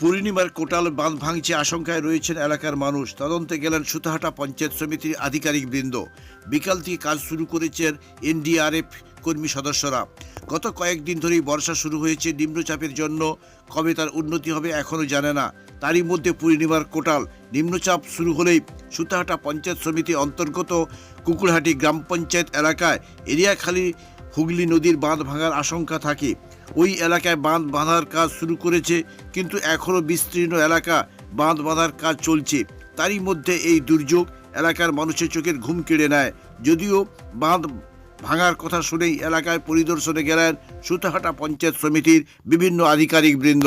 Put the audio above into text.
পূর্ণিমার কোটাল বাঁধ ভাঙছে আশঙ্কায় রয়েছেন এলাকার মানুষ। তদন্তে গেলেন সুতাহাটা পঞ্চায়েত সমিতির আধিকারিক বৃন্দ। বিকাল থেকে কাজ শুরু করেছেন এনডিআরএফ কর্মী সদস্যরা। গত কয়েকদিন ধরেই বর্ষা শুরু হয়েছে নিম্নচাপের জন্য। কবে তার উন্নতি হবে এখনও জানে না। তারই মধ্যে পূর্ণিমার কোটাল নিম্নচাপ শুরু হলেই সুতাহাটা পঞ্চায়েত সমিতি অন্তর্গত কুকুরহাটি গ্রাম পঞ্চায়েত এলাকায় এরিয়াখালী হুগলি নদীর বাঁধ ভাঙার আশঙ্কা থাকে। ওই এলাকায় বাঁধ বাঁধার কাজ শুরু করেছে, কিন্তু এখনও বিস্তীর্ণ এলাকা বাঁধ বাঁধার কাজ চলছে। তারই মধ্যে এই দুর্যোগ এলাকার মানুষের চোখের ঘুম কেড়ে নেয়। যদিও বাঁধ ভাঙার কথা শুনেই এলাকায় পরিদর্শনে গেলেন সুতাহাটা পঞ্চায়েত সমিতির বিভিন্ন আধিকারিক বৃন্দ।